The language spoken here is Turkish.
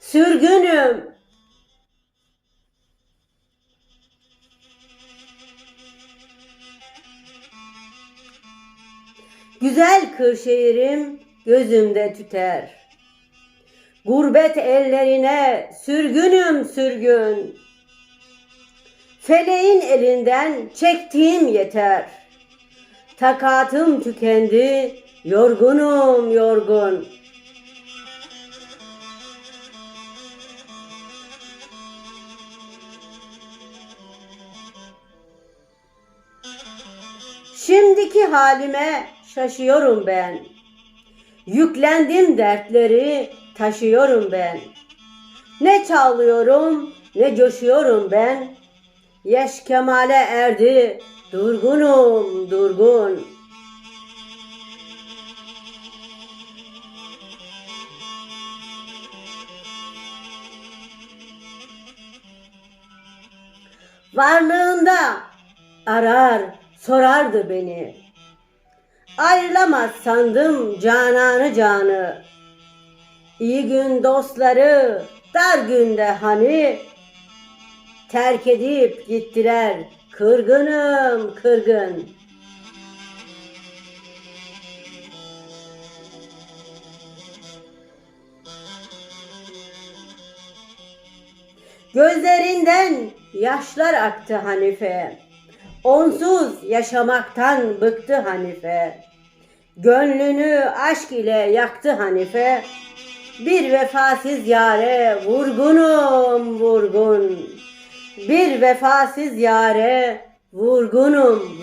sürgünüm. Güzel Kırşehir'im gözümde tüter. Gurbet ellerine sürgünüm sürgün. Feleğin elinden çektiğim yeter. Takatım tükendi, yorgunum yorgun. Şimdiki halime şaşıyorum ben. Yüklendim dertleri taşıyorum ben. Ne çağlıyorum ne coşuyorum ben. Yaş kemale erdi durgunum durgun. Varlığında arar sorardı beni. Ayrılamaz sandım cananı canı. İyi gün dostları dar günde hani terk edip gittiler kırgınım kırgın. Gözlerinden yaşlar aktı Hanife. Onsuz yaşamaktan bıktı Hanife. Gönlünü aşk ile yaktı Hanife. Bir vefasız yare vurgunum vurgun. Bir vefasız yare vurgunum